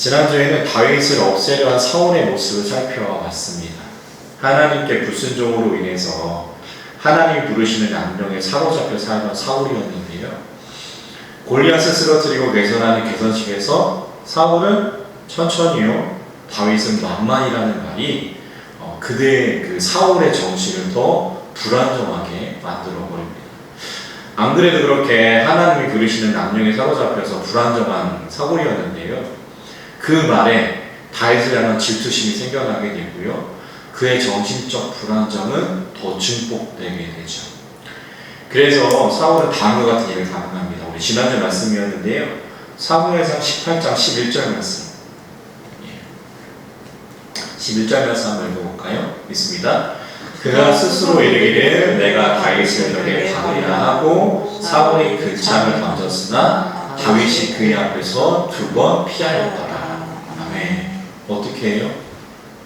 지난주에는 다윗을 없애려 한 사울의 모습을 살펴봤습니다. 하나님께 불순종으로 인해서 하나님이 부르시는 양령에 사로잡혀 살던 사울이었는데요. 골리앗을 쓰러뜨리고 개선하는 개선식에서 사울은 천천히요, 다윗은 만만이라는 말이 어, 그대의 그 사울의 정신을 더 불안정하게 만들어 버립니다. 안 그래도 그렇게 하나님이 부르시는 남녀에 사로잡혀서 불안정한 사울이었는데요. 그 말에 향한 질투심이 생겨나게 되고요. 그의 정신적 불안정은 더 증폭되게 되죠. 그래서 사울은 다음과 같은 일을 당합니다. 우리 지난주 말씀이었는데요. 사무엘상 18장 11절 말씀. 예. 11절 말씀 한번 읽어볼까요? 있습니다. 그가 스스로 이르기를 내가 다윗을 벽에 박으리라 하고 사울이 그 창을 던졌으나 다윗이 그의 앞에서 두 번. 아멘. 어떻게 해요?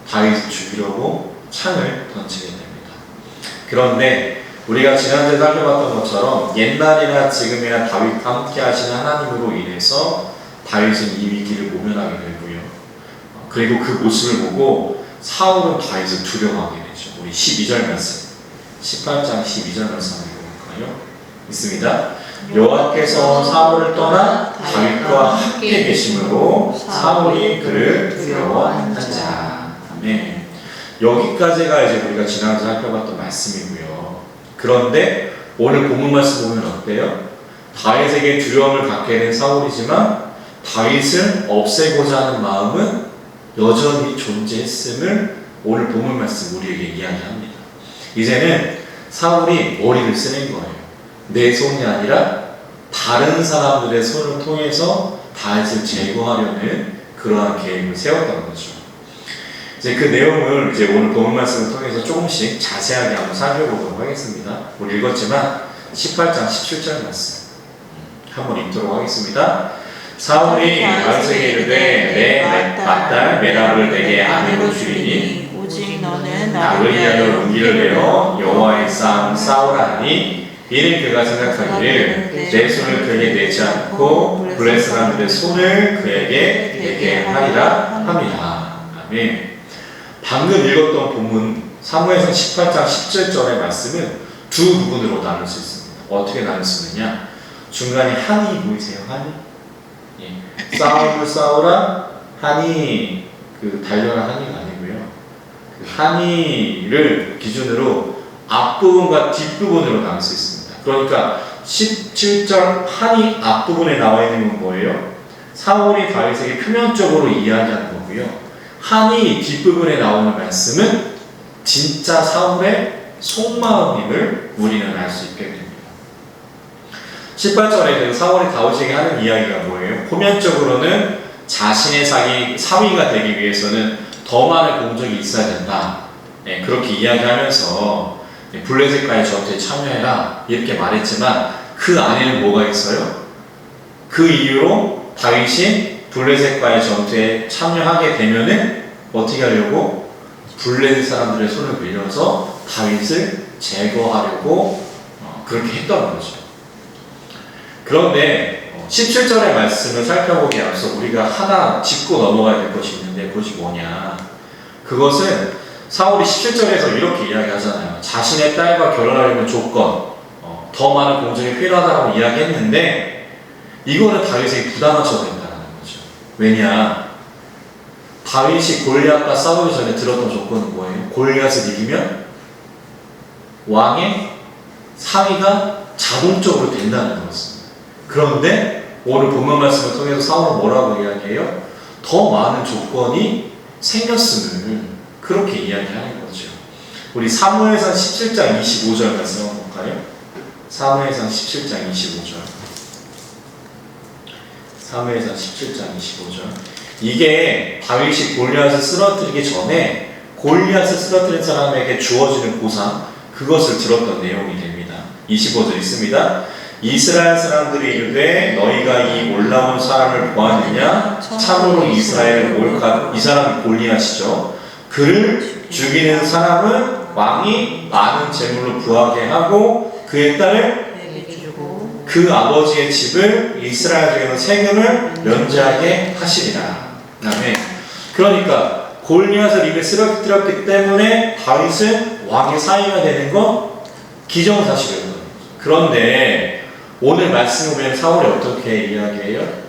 다윗을 죽이려고 창을 던지게 됩니다. 그런데 우리가 지난주에 살펴봤던 것처럼 옛날이나 지금이나 다윗과 함께 하시는 하나님으로 인해서 다윗은 이 위기를 모면하게 되고요. 그리고 그 모습을 보고 사울은 다윗을 두려워하게 되죠. 우리 12절 말씀, 18장 12절 말씀 한번 읽어볼까요? 있습니다. 여호와께서 사울을 떠나 다윗과 함께 계심으로 사울이 그를 두려워한다. 아멘. 여기까지가 이제 우리가 지난주 살펴봤던 말씀이고요. 그런데 오늘 본문 말씀 보면 어때요? 다윗에게 두려움을 갖게 된 사울이지만 다윗을 없애고자 하는 마음은 여전히 존재했음을 오늘 본문 말씀 우리에게 이야기합니다. 이제는 사울이 머리를 쓰는 거예요. 내 손이 아니라 다른 사람들의 손을 통해서 다윗을 제거하려는 그러한 계획을 세웠던 거죠. 이제 그 내용을 이제 오늘 본문 말씀을 통해서 조금씩 자세하게 한번 살펴보도록 하겠습니다. 우리 읽었지만 18장 17절 말씀 한번 읽도록 하겠습니다. 사울이 다윗에게 이르되 내 맏딸 메랍을 내게 아내로 주리니 오직 너는 나를 위하여 용기를 내어 여호와의 싸움 싸우라 하니 이는 그가 생각하기를 내 손을 그에게 내지 않고 블레 사람들의 손을 그에게 내게 하리라 함이라 아멘. 방금 읽었던 본문 사무엘상 18장 17절의 말씀은 두 부분으로 나눌 수 있습니다. 어떻게 나눌 수 있느냐? 중간에 한이 보이세요? 한이? 예. 싸움을 싸우라? 한이. 그 달려라 한이가 아니고요. 그 한이를 기준으로 앞부분과 뒷부분으로 나눌 수 있습니다. 그러니까 17절 한이 앞부분에 나와 있는 건 뭐예요? 사울이 다윗에게 표면적으로 이야기하는 거고요. 한이 뒷부분에 나오는 말씀은 진짜 사울의 속마음임을 우리는 알 수 있게 됩니다. 18절에 사울이 다윗에게 하는 이야기가 뭐예요? 표면적으로는 자신의 사기, 사위가 되기 위해서는 더 많은 공적이 있어야 된다. 네, 그렇게 이야기하면서 네, 블레셋과의 전투에 참여해라 이렇게 말했지만 그 안에는 뭐가 있어요? 그 이유로 다윗이 블레셋과의 전투에 참여하게 되면은 어떻게 하려고 블레셋 사람들의 손을 빌려서 다윗을 제거하려고 어, 그렇게 했던 거죠. 그런데 17절의 말씀을 살펴보기 앞서 우리가 하나 짚고 넘어가야 될 것이 있는데 그것이 뭐냐? 그것은 사울이 17절에서 이렇게 이야기하잖아요. 자신의 딸과 결혼하려는 조건, 어, 더 많은 공정이 필요하다고 이야기했는데 이거는 다윗에게 부담하셔도 된다는 거죠. 왜냐? 다윗이 골리앗과 싸우기 전에 들었던 조건은 뭐예요? 골리앗을 이기면 왕의 사위가 자동적으로 된다는 거였습니다. 그런데 오늘 본문 말씀을 통해서 사울은 뭐라고 이야기해요? 더 많은 조건이 생겼음을 그렇게 이야기하는 거죠. 우리 사무엘상 17장 25절 말씀 한번 볼까요? 사무엘상 17장 25절. 사무엘상 17장 25절. 이게 다윗이 골리앗을 쓰러뜨리기 전에 골리앗을 쓰러뜨린 사람에게 주어지는 보상 그것을 들었던 내용이 됩니다. 25절 있습니다. 이스라엘 사람들이 이르되 너희가 이 올라온 사람을 보았느냐 참으로 이스라엘 몰카 이 사람이 골리앗이죠. 그를 죽이는 사람은 왕이 많은 재물로 부하게 하고 그의 딸을 내게 주고 그 아버지의 집을 이스라엘 중에서 세금을 면제하게 하시리라. 그다음에 그러니까 골리앗을 입에 쓰러뜨렸기 때문에 다윗은 왕의 사위가 되는 건 기정사실이거든요. 그런데 오늘 말씀을 보면 사울이 어떻게 이야기해요?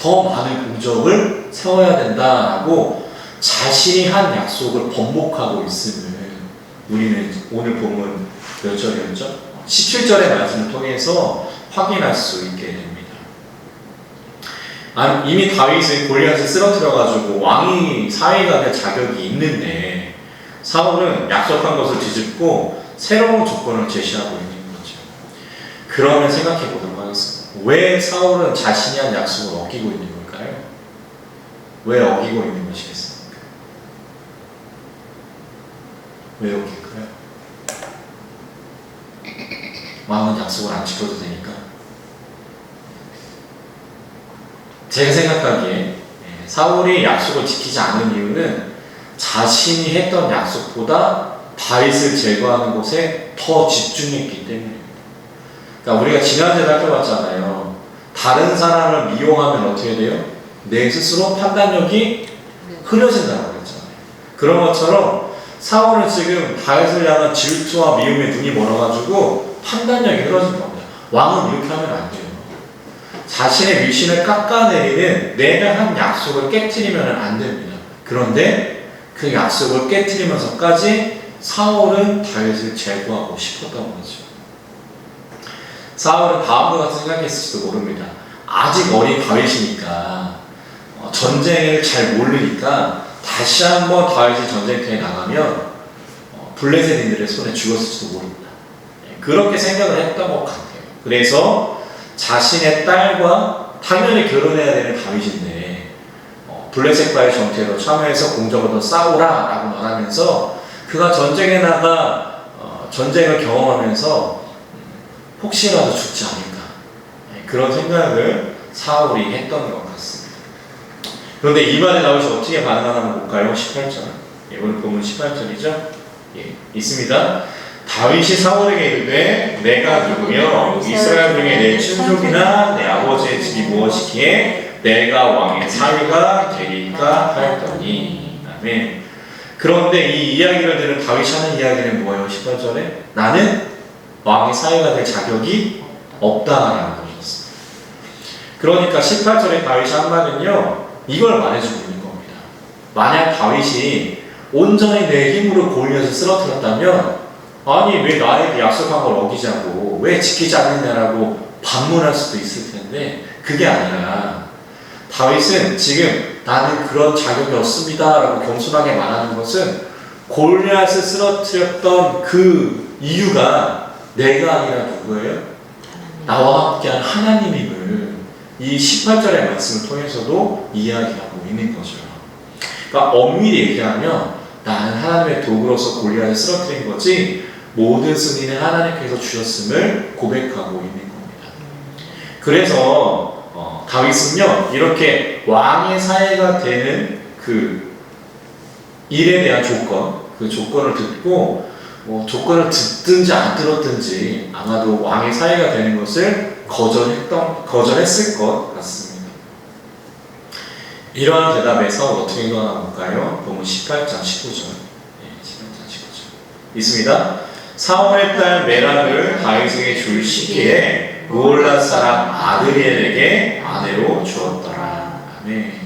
더 많은 공적을 세워야 된다라고 자신이 한 약속을 번복하고 있음을 우리는 오늘 본문 몇 절이었죠? 17절의 말씀을 통해서 확인할 수 있게 됩니다. 아니, 이미 다윗은 골리앗을 쓰러뜨려가지고 왕이 사위가 될 자격이 있는데 사울은 약속한 것을 뒤집고 새로운 조건을 제시하고 있는 거죠. 그러면 생각해 보도록 하겠습니다. 왜 사울은 자신이 한 약속을 어기고 있는 걸까요? 왜 어기고 있는 것이겠습니까? 왜 어길까요? 왕은 약속을 안 지켜도 되니까. 제가 생각하기에 예, 사울이 약속을 지키지 않은 이유는 자신이 했던 약속보다 다윗을 제거하는 것에 더 집중했기 때문입니다. 그러니까 우리가 지난주에 살펴봤잖아요. 다른 사람을 미용하면 어떻게 돼요? 내 스스로 판단력이 흐려진다고 그랬잖아요. 그런 것처럼 사울은 지금 다윗을 향한 질투와 미움에 눈이 멀어가지고 판단력이 흐려진 겁니다. 왕은 이렇게 하면 안 돼요. 자신의 위신을 깎아내리는 내가 한 약속을 깨뜨리면 안 됩니다. 그런데 그 약속을 깨뜨리면서까지 사울은 다윗을 제거하고 싶었던 거죠. 사울은 다음과 같이 생각했을지도 모릅니다. 아직 어린 다윗이니까 어, 전쟁을 잘 모르니까 다시 한번 다윗이 전쟁터에 나가면 어, 블레셋인들의 손에 죽었을지도 모릅니다. 예, 그렇게 생각을 했던 것 같아요. 그래서 자신의 딸과 당연히 결혼해야 되는 다윗인데 어, 블레셋과의 전투에도 참여해서 공적을 더 싸우라라고 말하면서 그가 전쟁에 나가 어, 전쟁을 경험하면서 음, 혹시라도 죽지 않을까 예, 그런 생각을 사울이 했던 것 같습니다. 그런데 이 말에 다윗이 어떻게 반응하나 볼까요? 18절 예, 오늘 보면 18절이죠. 예, 있습니다. 다윗이 사울에게 이르되 내가 누구며 이스라엘 중에 내 친족이나 내 아버지의 집이 무엇이기에 내가 왕의 사위가 되리까 하였더니 아멘. 그런데 이 이야기를 들은 다윗이 하는 이야기는 뭐예요? 18절에 나는 왕의 사위가 될 자격이 없다라는 것이었어요. 그러니까 18절에 다윗이 한 말은요 이걸 말해주고 있는 겁니다. 만약 다윗이 온전히 내 힘으로 골리앗을 쓰러뜨렸다면 아니 왜 나에게 약속한 걸 어기자고 왜 지키지 않느냐라고 반문할 수도 있을 텐데 그게 아니라 다윗은 지금 나는 그런 자격이 없습니다라고 겸손하게 말하는 것은 골리앗을 쓰러뜨렸던 그 이유가 내가 아니라 누구예요? 나와 함께한 하나님임을 이 18절의 말씀을 통해서도 이야기하고 있는 거죠. 그러니까 엄밀히 얘기하면 나는 하나님의 도구로서 골리앗을 쓰러뜨린 거지 모든 승리는 하나님께서 주셨음을 고백하고 있는 겁니다. 그래서 어, 다윗은요 이렇게 왕의 사회가 되는 그 일에 대한 조건, 그 조건을 듣고 뭐 조건을 듣든지 안 들었든지 아마도 왕의 사회가 되는 것을 거절했던 거절했을 것 같습니다. 이러한 대답에서 어떻게 일어나 볼까요? 보면 18장 19절. 네, 18장 19절. 있습니다. 사울의 딸 메락을 다윗에게 줄 시기에 무올라 사람 아드리엘에게 아내로 주었더라. 아멘.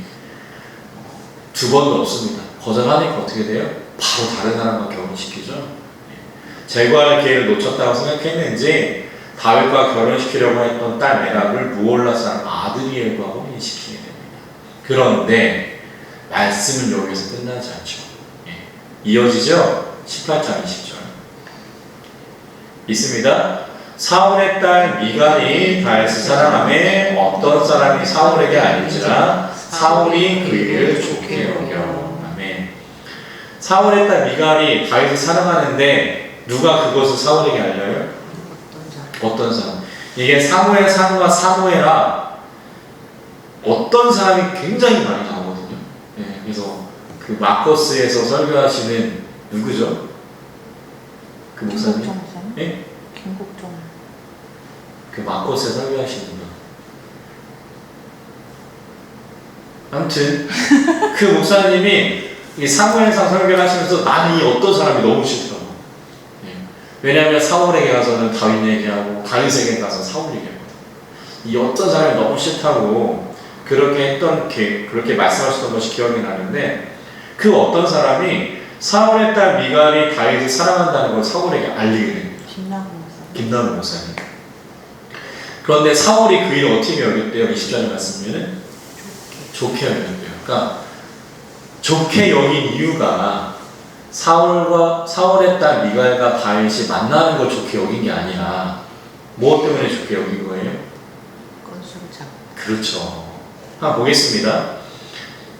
두 번도 없습니다. 거절하니까 어떻게 돼요? 바로 다른 사람과 결혼시키죠. 네. 제거할 기회를 놓쳤다고 생각했는지 다윗과 결혼시키려고 했던 딸 메락을 무올라 사람 아드리엘과 혼인시키게 됩니다. 그런데 말씀은 여기서 끝나지 않죠. 예. 이어지죠? 18장 20절. 있습니다. 사울의 딸 미갈이 다윗을 사랑함에 어떤 사람이 사울에게 알리지라 사울이 그 일을 좋게 여겨. 아멘. 사울의 딸 미갈이 다윗을 사랑하는데 누가 그것을 사울에게 알려요? 어떤 사람? 이게 사무엘, 사무와 사무엘아 어떤 사람이 굉장히 많이 나오거든요. 예, 그래서 그 마커스에서 설교하시는 누구죠? 그 목사님? 김국정 예? 김국정 그 마커스에 설교하시는 분. 아무튼 그 목사님이 이 사무엘상 설교하시면서 나는 이 어떤 사람이 너무. 예. 왜냐하면 사울에게 가서는 다윗 얘기하고 다윗에게 가서 사울 얘기하고 이 어떤 사람이 너무 싫다고 그렇게 했던 게 그렇게 말씀하셨던 것이 기억이 나는데 그 어떤 사람이 사울의 딸 미갈이 다윗을 사랑한다는 걸 사울에게 알리게 됩니다. 김나무 목사. 김나무 목사님. 그런데 사울이 그 일을 어떻게 여겼대요? 20절에 말씀하면은 좋게 여겼대요. 그러니까 좋게 여긴 이유가 사울과 사울의 딸 미갈과 다윗이 만나는 걸 좋게 여긴 게 아니라 무엇 때문에 좋게 여긴 거예요? 건수를. 그렇죠. 한번 보겠습니다.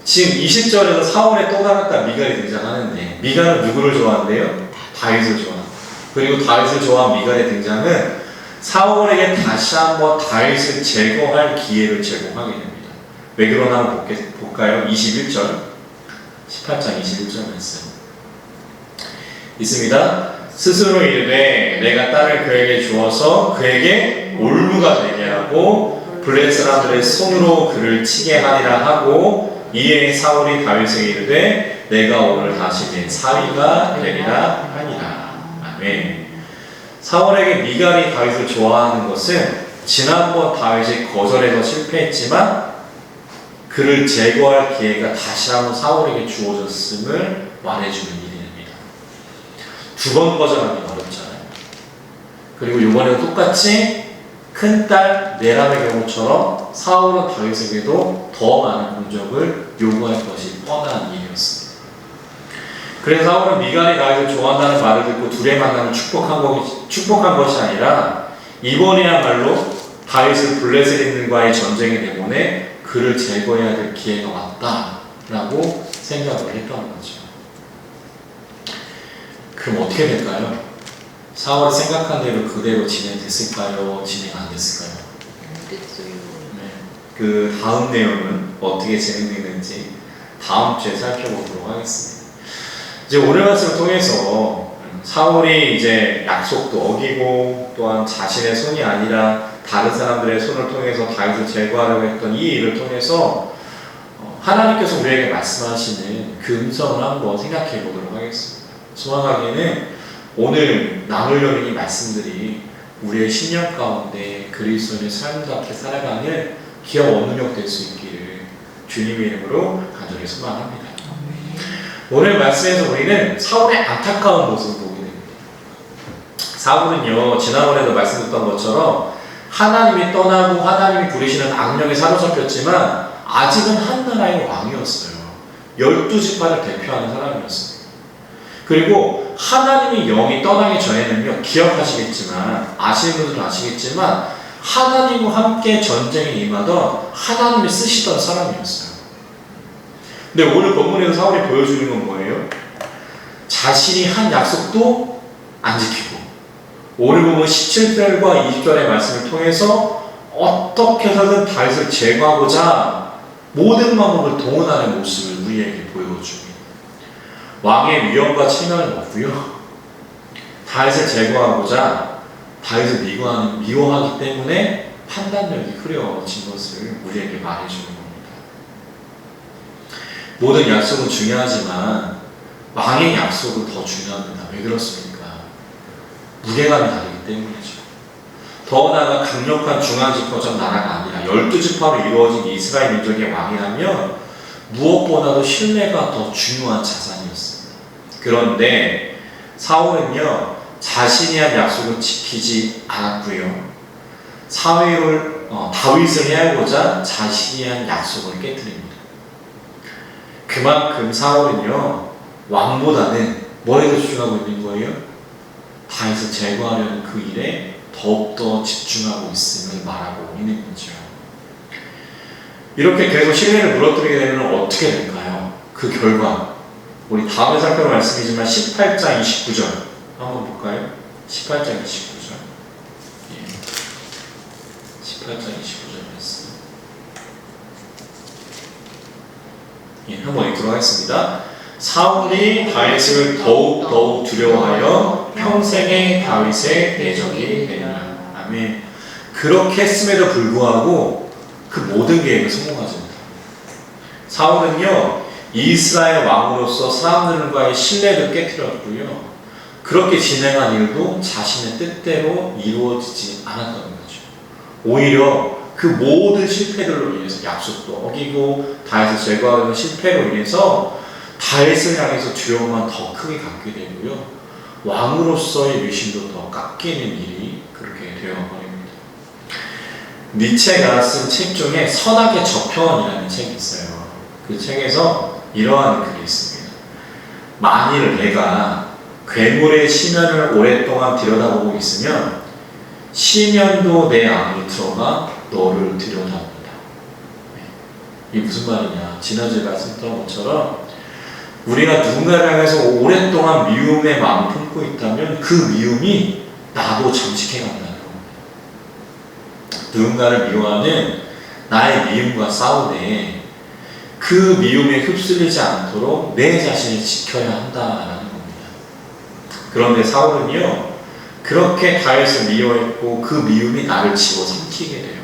지금 20절에서 사울의 또 다른 딸 미갈이 등장하는데 미갈은 누구를 좋아한대요? 다윗을 좋아한다. 그리고 다윗을 좋아한 미갈의 등장은 사울에게 다시 한번 다윗을 제거할 기회를 제공하게 됩니다. 왜 그러나 볼까요? 21절 18장 21절 말씀 있습니다. 스스로 이르되 내가 딸을 그에게 주어서 그에게 올무가 되게 하고 블레 사람들의 손으로 그를 치게 하리라 하고 이에 사울이 다윗에게 이르되 내가 오늘 다시 내 사위가 되리라 하니라 아멘 사울에게 미갈이 다윗을 좋아하는 것은 지난번 다윗이 거절해서 실패했지만 그를 제거할 기회가 다시 한번 사울에게 주어졌음을 말해주는. 두 번 거절하기 어렵잖아요. 그리고 이번에도 똑같이 큰딸 네람의 경우처럼 사울은 다윗에게도 더 많은 공적을 요구할 것이 뻔한 일이었습니다. 그래서 사울은 미갈이 다윗을 좋아한다는 말을 듣고 둘의 만남을 축복한 것이, 축복한 것이 아니라 이번에야말로 다윗을 블레셋 인들과의 전쟁에 내보내 그를 제거해야 될 기회가 왔다라고 생각을 했던 거죠. 그럼 어떻게 될까요? 사울이 생각한 대로 그대로 진행됐을까요? 진행 안 됐을까요? 됐어요. 네. 그 다음 내용은 어떻게 진행되는지 다음 주에 살펴보도록 하겠습니다. 이제 오늘 말씀을 통해서 사울이 이제 약속도 어기고 또한 자신의 손이 아니라 다른 사람들의 손을 통해서 다윗을 제거하려고 했던 이 일을 통해서 어, 하나님께서 우리에게 말씀하시는 그 음성을 한번 생각해 보도록 하겠습니다. 소망하기는 오늘 나누려는 이 말씀들이 우리의 신념 가운데 그리스도인의 삶답게 살아가는 기업 원능력 될 수 있기를 주님의 이름으로 간절히 소망합니다. 오늘 말씀에서 우리는 사울의 안타까운 모습을 보게 됩니다. 사울은요, 지난번에도 말씀드렸던 것처럼 하나님이 떠나고 하나님이 부리시는 악령에 사로잡혔지만 아직은 한 나라의 왕이었어요. 열두 지파를 대표하는 사람이었어요. 그리고 하나님의 영이 떠나기 전에는요, 기억하시겠지만, 아시는 분들은 아시겠지만, 하나님과 함께 전쟁에 임하던 하나님이 쓰시던 사람이었어요. 근데 오늘 본문에서 사울이 보여주는 건 뭐예요? 자신이 한 약속도 안 지키고, 오늘 보면 17절과 20절의 말씀을 통해서 어떻게 해서든 다윗을 제거하고자 모든 방법을 동원하는 모습을 우리에게 보여줍니다. 왕의 위험과 체면은 없고요. 다윗을 제거하고자 다윗을 미워하는, 미워하기 때문에 판단력이 흐려진 것을 우리에게 말해주는 겁니다. 모든 약속은 중요하지만 왕의 약속은 더 중요합니다. 왜 그렇습니까? 무게감이 다르기 때문이죠. 더 나아가 강력한 중앙지파적 나라가 아니라 열두 지파로 이루어진 이스라엘 민족의 왕이라면 무엇보다도 신뢰가 더 중요한 자산이었습니다. 그런데 사울은요 자신이 한 약속을 지키지 않았고요 사회를 어, 다윗을 해하고자 자신이 한 약속을 깨뜨립니다. 그만큼 사울은요 왕보다는 뭐에 더 집중하고 있는 거예요? 다윗을 제거하려는 그 일에 더욱더 집중하고 있음을 말하고 있는 거죠. 이렇게 계속 신뢰를 무너뜨리게 되면 어떻게 될까요? 그 결과 우리 다음에 살펴볼 말씀이지만 18장 29절 한번 볼까요? 18장 29절 예. 18장 29절 말씀 예, 한번 읽도록 하겠습니다. 사울이 다윗을 더욱 더욱 두려워하여 평생의 다윗의 대적이 되니라. 아멘. 그렇게 했음에도 불구하고 그 모든 계획을 성공하지 못합니다. 사울은요 이스라엘 왕으로서 사람들과의 신뢰를 깨뜨렸고요. 그렇게 진행한 일도 자신의 뜻대로 이루어지지 않았던 거죠. 오히려 그 모든 실패들로 인해서 약속도 어기고 다윗을 제거하는 실패로 인해서 다윗을 향해서 두려움만 더 크게 갖게 되고요. 왕으로서의 위신도 더 깎이는 일이 그렇게 되어버립니다. 니체가 쓴 책 중에 선악의 저편이라는 책이 있어요. 그 책에서 이러한 글이 있습니다. 만일 내가 괴물의 시면을 오랫동안 들여다보고 있으면 시면도 내 안으로 들어가 너를 들여다본다. 네. 이게 무슨 말이냐? 지난주에 말씀드렸던 것처럼 우리가 누군가를 향해서 오랫동안 미움의 마음을 품고 있다면 그 미움이 나도 잠식해 겁니다. 누군가를 미워하는 나의 미움과 싸우되 그 미움에 휩쓸리지 않도록 내 자신을 지켜야 한다라는 겁니다. 그런데 사울은요 그렇게 다윗을 미워했고 그 미움이 나를 집어 삼키게 돼요.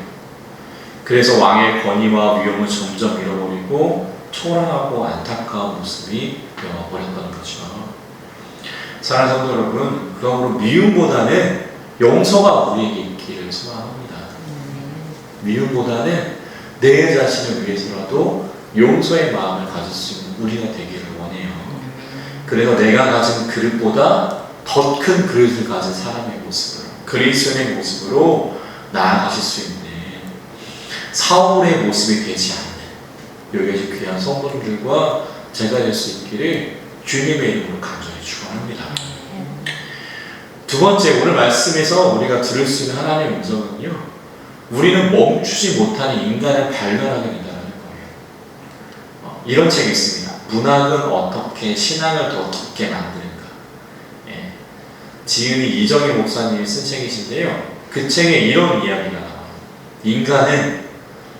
그래서 왕의 권위와 위엄을 점점 잃어버리고 초라하고 안타까운 모습이 되어버렸던 거죠. 사랑하는 성도 여러분, 그러므로 미움보다는 용서가 우리에게 있기를 소망합니다. 미움보다는 내 자신을 위해서라도 용서의 마음을 가질 수 있는 우리가 되기를 원해요. 그래서 내가 가진 그릇보다 더 큰 그릇을 가진 사람의 모습으로, 그리스도의 모습으로 나아가실 수 있는 사울의 모습이 되지 않는 여기 계신 귀한 성도님들과 제가 될 수 있기를 주님의 이름으로 간절히 축원합니다. 두 번째 오늘 말씀에서 우리가 들을 수 있는 하나님의 음성은요. 우리는 멈추지 못하는 인간을 발견하게 된다는 거예요. 어, 이런 책이 있습니다. 문학은 어떻게 신앙을 더 깊게 만드는가. 예. 지은이 이정희 목사님이 쓴 책이신데요. 그 책에 이런 이야기가 나와요. 인간은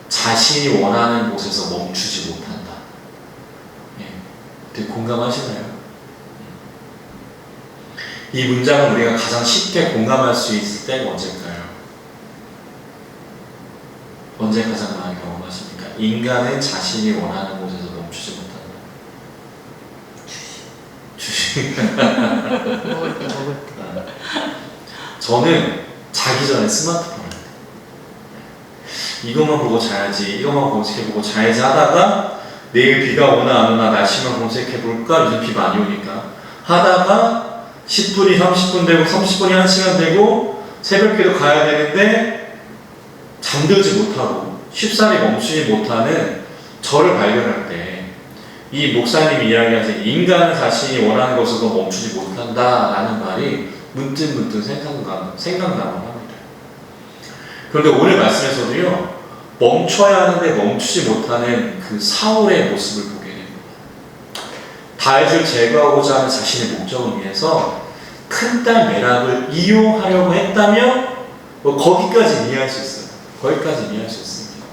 자신이 원하는 곳에서 멈추지 못한다. 예. 되게 공감하시나요? 이 문장은 우리가 가장 쉽게 공감할 수 있을 때가 언제일까요? 언제 가장 많이 경험하십니까? 인간은 자신이 원하는 곳에서 멈추지 못한다. 주식. 먹을 때 먹을 때. 저는 자기 전에 스마트폰을 해요. 이것만 보고 자야지, 이것만 검색해보고 자야지 하다가 내일 비가 오나 안 오나 날씨만 검색해볼까? 요즘 비 많이 오니까. 하다가 10분이 30분 되고 30분이 1시간 되고 새벽기도 가야 되는데 잠들지 못하고 쉽사리 멈추지 못하는 저를 발견할 때 이 목사님이 이야기하신 인간은 자신이 원하는 것으로 멈추지 못한다라는 말이 문득 문득 생각나, 생각나곤 합니다. 그런데 오늘 말씀에서도요, 멈춰야 하는데 멈추지 못하는 그 사울의 모습을 보게 됩니다. 다윗을 제거하고자 하는 자신의 목적을 위해서 큰딸 메락을 이용하려고 했다면 뭐 거기까지 이해할 수 있어요. 거기까지 이해할 수 있습니다.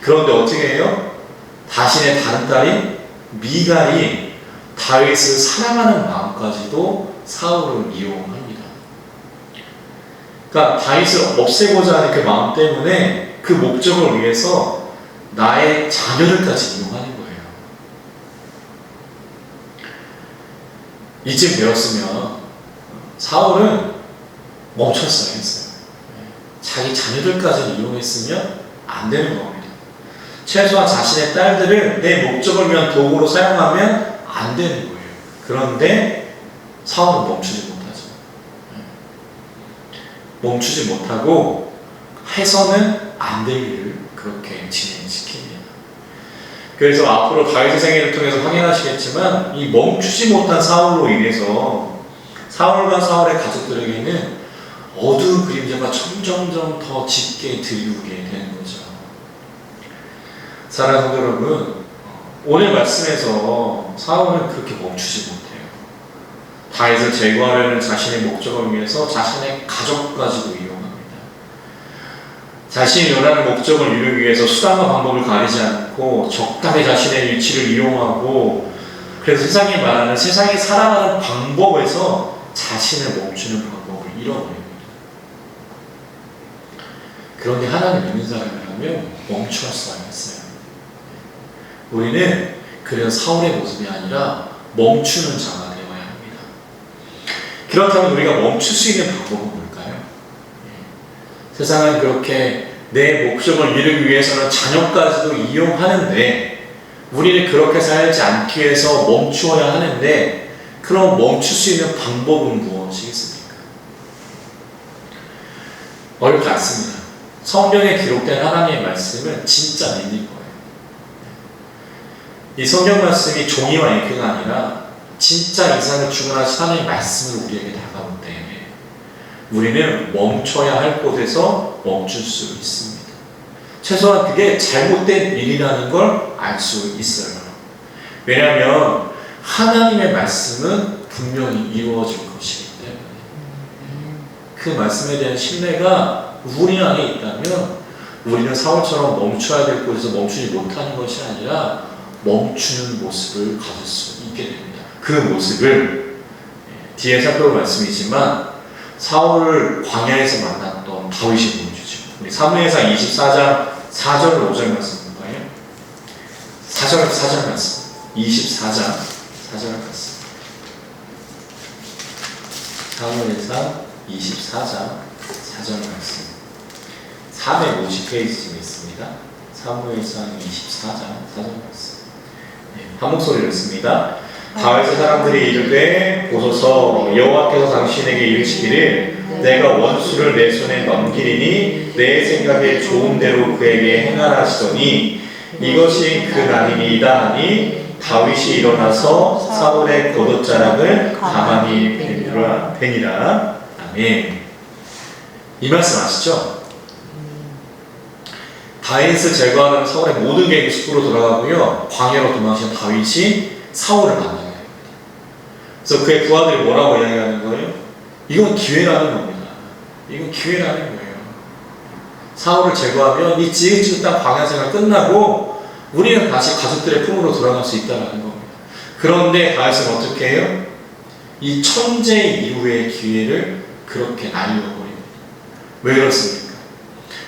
그런데 어떻게 해요? 자신의 다른 딸인 미갈이 다윗을 사랑하는 마음까지도 사울을 이용합니다. 그러니까 다윗을 없애고자 하는 그 마음 때문에 그 목적을 위해서 나의 자녀들까지 이용하는 거예요. 이쯤 되었으면 사울은 멈췄어야 했어요. 자기 자녀들까지 이용했으면 안 되는 겁니다. 최소한 자신의 딸들을 내 목적을 위한 도구로 사용하면 안 되는 거예요. 그런데 사울은 멈추지 못하죠. 멈추지 못하고 해서는 안될 일을 그렇게 진행시킵니다. 그래서 앞으로 다윗의 생애를 통해서 확인하시겠지만 이 멈추지 못한 사울로 인해서 사울과 사울의 가족들에게는 어두운 그림자가 점점점 더 짙게 드리우게 되는 거죠. 사랑하는 성도 여러분, 오늘 말씀에서 사울은 그렇게 멈추지 못해요. 다윗을 제거하려는 자신의 목적을 위해서 자신의 가족까지도 이용합니다. 자신이 원하는 목적을 이루기 위해서 수단과 방법을 가리지 않고 적당히 자신의 위치를 이용하고 그래서 세상이 말하는 세상이 살아가는 방법에서 자신을 멈추는 방법을 잃어버립니다. 그런데 하나님 믿는 사람이라면 멈추었어야 했어요. 우리는 그래서 사울의 모습이 아니라 멈추는 자가 되어야 합니다. 그렇다면 우리가 멈출 수 있는 방법은 뭘까요? 예. 세상은 그렇게 내 목적을 이루기 위해서는 자녀까지도 이용하는데 우리는 그렇게 살지 않기 위해서 멈추어야 하는데 그럼 멈출 수 있는 방법은 무엇이겠습니까? 어렵지 않습니다. 성경에 기록된 하나님의 말씀을 진짜 믿는 거예요. 이 성경 말씀이 종이와 잉크가 아니라 진짜 이상을 주관하신 하나님의 말씀을 우리에게 다가올 때 우리는 멈춰야 할 곳에서 멈출 수 있습니다. 최소한 그게 잘못된 일이라는 걸 알 수 있어요. 왜냐하면 하나님의 말씀은 분명히 이루어질 것이기 때문에 그 말씀에 대한 신뢰가 우리 안에 있다면 우리는 사울처럼 멈춰야 될 곳에서 멈추지 못하는 것이 아니라 멈추는 모습을 가질 수 있게 됩니다. 그 모습을 뒤에 살펴볼 말씀이지만 사울을 광야에서 만났던 다윗이 보여주죠. 우리 사무엘상 24장 4절 5절 말씀 볼까요? 4절 4절 말씀. 24장 4절 말씀. 사무엘상 24장 4절 말씀. 450페이지쯤 있습니다. 사무엘상 24장 4절 말씀. 네, 한 목소리로 읽습니다. 다윗의 사람들이 이르되 보소서 여호와께서 당신에게 이르시기를 내가 원수를 내 손에 넘기리니 내 생각에 좋은 대로 그에게 행하라 하시더니 이것이 그 날이니이다 하니 다윗이 일어나서 사울의 겉옷자락을 가만히 베니라 아멘 이 말씀 아시죠? 다윗을 제거하는 사울의 모든 계획이 숲으로 돌아가고요 광야로 도망친 다윗이 사울을 만나게 됩니다. 그래서 그의 부하들이 뭐라고 이야기하는 거예요? 이건 기회라는 겁니다. 이건 기회라는 거예요. 사울을 제거하면 이 지긋지긋한 광야 생활 끝나고 우리는 다시 가족들의 품으로 돌아갈 수 있다는 겁니다. 그런데 다윗은 어떻게 해요? 이 천재 이후의 기회를 그렇게 날려버립니다. 왜 그렇습니까?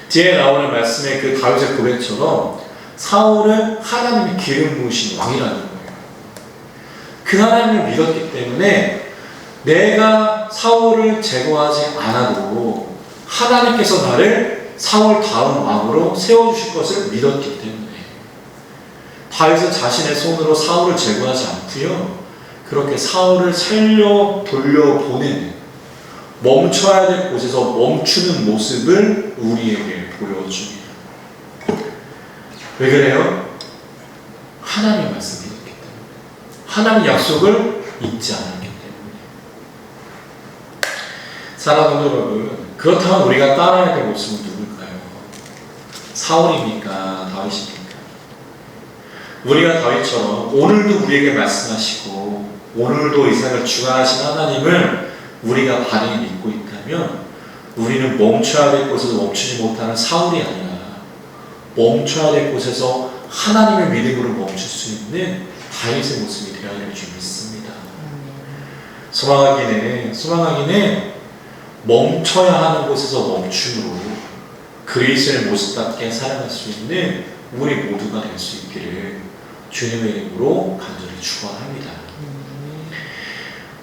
뒤에 나오는 말씀의 그 다윗의 고백처럼 사울은 하나님의 기름 부으신 왕이라는 거예요. 그 하나님을 믿었기 때문에 내가 사울을 제거하지 않아도 하나님께서 나를 사울 다음 왕으로 세워주실 것을 믿었기 때문에 다윗은 자신의 손으로 사울을 제거하지 않고요. 그렇게 사울을 살려 돌려 보내는 멈춰야 될 곳에서 멈추는 모습을 우리에게 보여줍니다. 왜 그래요? 하나님 말씀 믿었기 때문에. 하나님 약속을 잊지 않았기 때문에. 사랑하는 여러분, 그렇다면 우리가 따라야 될 모습은 누굴까요? 사울입니까? 다윗입니까? 우리가 다윗처럼 오늘도 우리에게 말씀하시고 오늘도 이 세상을 주관하신 하나님을 우리가 바르게 믿고 있다면 우리는 멈춰야 될 곳에서 멈추지 못하는 사울이 아니라 멈춰야 될 곳에서 하나님의 믿음으로 멈출 수 있는 다윗의 모습이 되어야 될 줄 믿습니다. 소망하기는 소망하기는 멈춰야 하는 곳에서 멈춤으로 그리스도의 모습답게 살아갈 수 있는 우리 모두가 될 수 있기를 주님의 이름으로 간절히 축원합니다.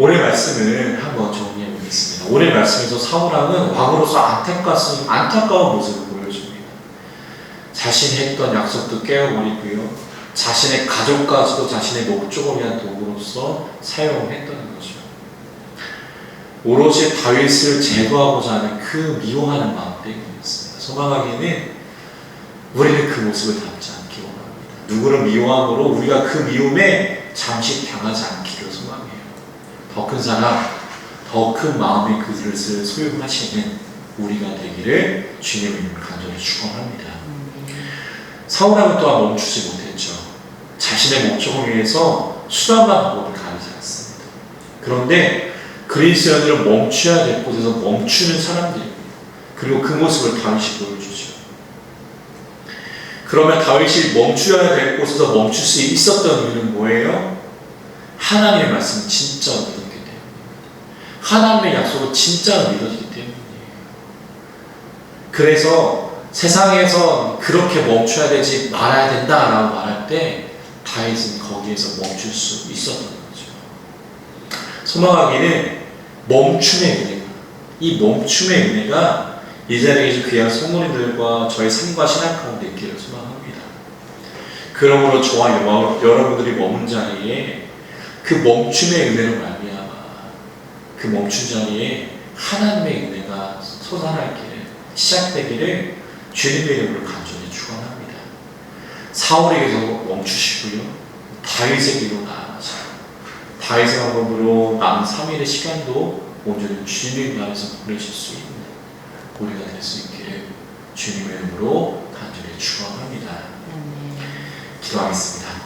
오늘 말씀을 한번 정리해 보겠습니다. 오늘 말씀에서 사울왕은 왕으로서 안타까운, 안타까운 모습을 보여줍니다. 자신이 했던 약속도 깨어버리고요. 자신의 가족까지도 자신의 목적을 위한 도구로서 사용했다는 거죠. 오롯이 다윗을 제거하고자 하는 그 미워하는 마음 때문이었습니다. 소망하기는 우리는 그 모습을 닮지 않기 원합니다. 누구를 미워함으로 우리가 그 미움에 잠시 당하지 않기를 소망해요. 더 큰 사랑, 더 큰 마음의 그릇을 소유하시는 우리가 되기를 이름으로 간절히 축원합니다. 사울왕은 또한 멈추지 못했죠. 자신의 목적을 위해서 수단과 방법을 가리지 않습니다. 그런데 그리스도인들은 멈춰야 될 곳에서 멈추는 사람들입니다. 그리고 그 모습을 다윗이 보여주죠. 그러면 다윗이 멈춰야 될 곳에서 멈출 수 있었던 이유는 뭐예요? 하나님의 말씀 진짜 믿었기 때문입니다. 하나님의 약속을 진짜 믿었기 때문이에요. 그래서 세상에서 그렇게 멈춰야 되지 말아야 된다라고 말할 때 다윗은 거기에서 멈출 수 있었던 거죠. 소망하기는 멈춤의 은혜가 이 멈춤의 은혜가 이 자리에 계신 귀한 성도님들과 저의 삶과 신앙 가운데 있기를 소망합니다. 그러므로 저와 여러- 여러분들이 머문 자리에 그 멈춤의 은혜로 말미암아 그 멈춘 자리에 하나님의 은혜가 길을 시작되기를 주님의 이름으로 간절히 축원합니다. 사울에게서 멈추시고요. 다윗의 길로 나아가시고 다윗의 방법으로 남은 3일의 시간도 온전히 주님의 나라에서 보내실 수 있는 우리가 될 수 있기를 주님의 이름으로 간절히 축원합니다. 기도하겠습니다.